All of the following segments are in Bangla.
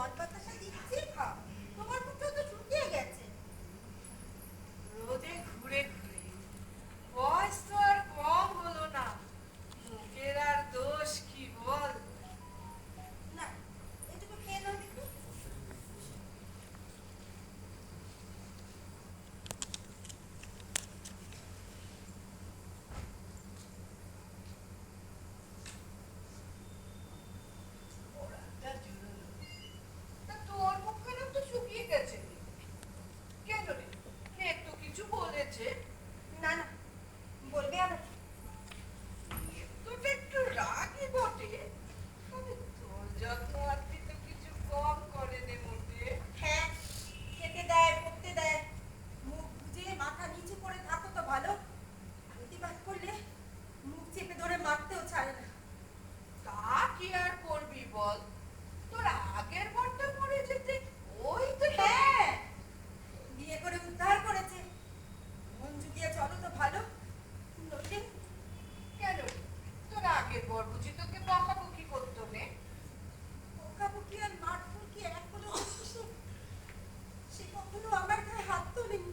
পথ ছাড়ে না। তা কি আর করবি বল? তোর আগের ওই তো হ্যাঁ। বিয়ে করে উদ্ধার করেছে। চলো তো ভালো। কেন? তোর আগের বর বুঝি তোকে বকাবকি করতো নে। বকাবকি আর মাঠ কি এক সে কখনো আমার গায়ে হাত তোলেনি।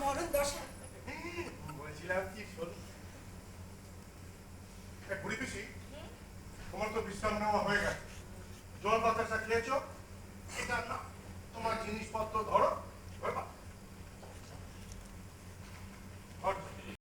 মরণ দশা। বলছিলাম কি শোন এই পিসি, তোমার তো বিশ্রাম নেওয়া হয়ে গেছে। জল বাতাসা খেয়েছো? এটা না, তোমার জিনিসপত্র ধরো।